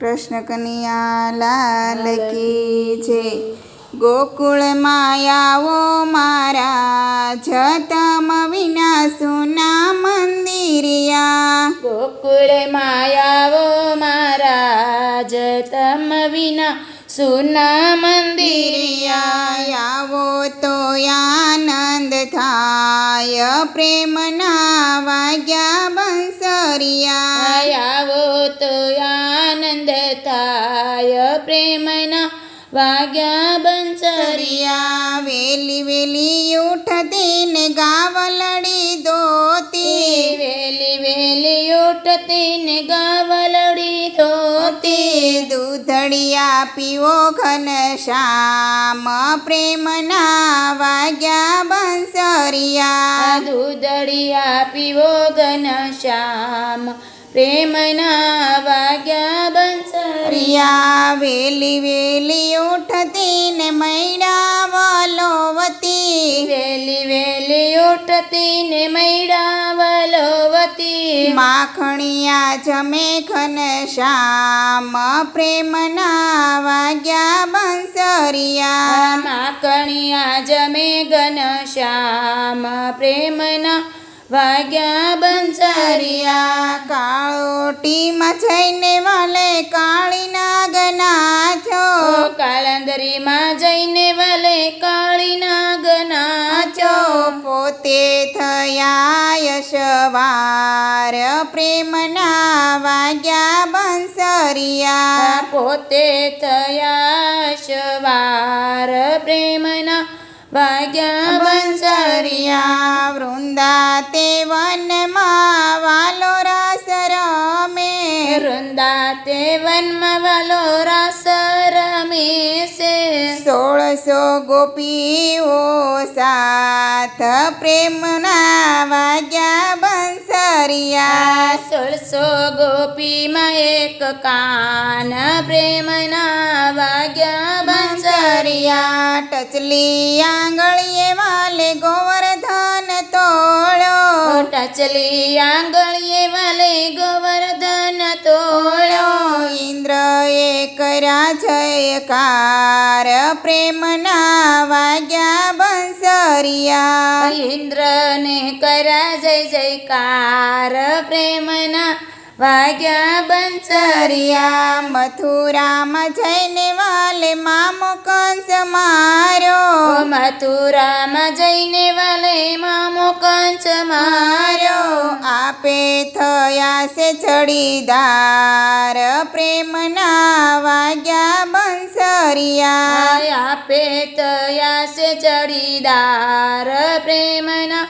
કૃષ્ણ કનૈયા લાલ કી છે ગોકુળ માયાઓ મારા જતમ વિના સુના મંદિરિયા. ગોકુળ માયાઓ મારા જતમ વિના સુના મંદિરિયા. આવો તો આનંદ થાય પ્રેમના વાગ્યા બંસરિયા. આવો તો થાય પ્રેમના વાગ્યા બંસરિયા વેલી વેલી ઉઠતી ને ગાવલડી દોતી વેલી વેલી ઉઠતી ને ગાવલડી ધોતી દૂધડિયા પીવો ઘન શ્યામ પ્રેમના વાગ્યા બંસરિયા દૂધડિયા પીવો ઘન શ્યામ પ્રેમના વાગ્યા બંસરિયા વેલી વેલી ઉઠતી ને મૈડા વલોવતી વેલી વેલી ઉઠતી ને મૈડા વલોવતી માખણિયા જમે ઘન શ્યામ પ્રેમના વાગ્યા બંસરિયા. માખણિયા જમે ઘન શ્યામ પ્રેમના વાગ્યા બંસરિયા સરિયા કાળોટીમાં જઈને વાલે કાળી નાગના છો કાળંદરીમાં જઈને વાલે કાળી નાગના છો પોતે થયા યશવાર પ્રેમના વાગ્યા બંસરિયા. પોતે થયા સવાર પ્રેમના બંસરિયા બંસરિયા વૃંદા તે વનમાં વાલો રાસ રમે વૃંદા તે વનમાં વાલો રાસ રમે છે સોળસો ગોપીઓ સાથ પ્રેમના વાગ્યા બંસરિયા સોળસો ગોપીમાં એક કાન પ્રેમના વાગ્યા બંસરિયા ટચલી આંગળીએ વાલે ગોવર્ધન તોળો ટચલી આંગળીએ વાલે ગોવર્ધન તોળો તોળો ઇન્દ્ર એ કર્યા જયકાર પ્રેમના વાગ્યા બંસરિયા ઇન્દ્રને કરા જય જયકાર. પ્રેમના વાગ્યા બંસરિયા સરિયા મથુરામાં જઈને વાલે મામો કંસ મારો મથુરામાં જઈને વાલે મામો કંચ માર્યો. મારો આપે થયા છે ચડીદાર પ્રેમના વાગ્યા બંસરિયા આપે તયા સે ચડીદાર પ્રેમના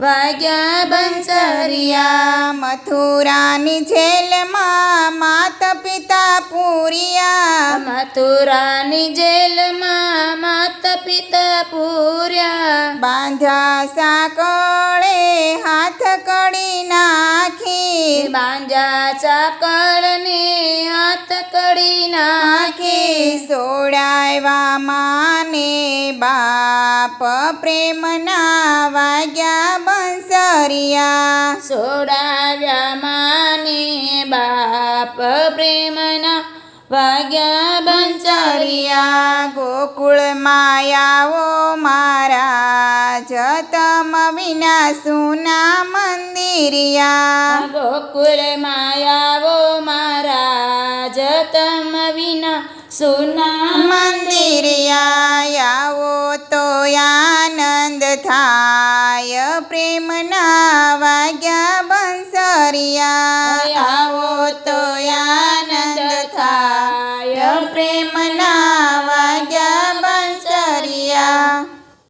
વાગ્યા બંસરિયા. સરિયા મથુરાની જેલમાં માત પિતા પૂર્યા. મથુરાની જેલમાં માત પિતા પૂર્યા. બાંધ્યા સાકળે હાથ બાંજા ચાકરને હાથ કરી નાખે. આખી માને બાપ પ્રેમના વાગ્યા બંસરિયા. સોડાવ્યા માને બાપ પ્રેમના વાગ્યા બંસરિયા. ગોકુળ માયાઓ મારા વિના સુના મંદિરિયા ગોકુલ માયાવો મારા જતમ વિના સુના મંદિરિયા આવો તો આનંદ થાય. પ્રેમના વાગ્યા બંસરિયા.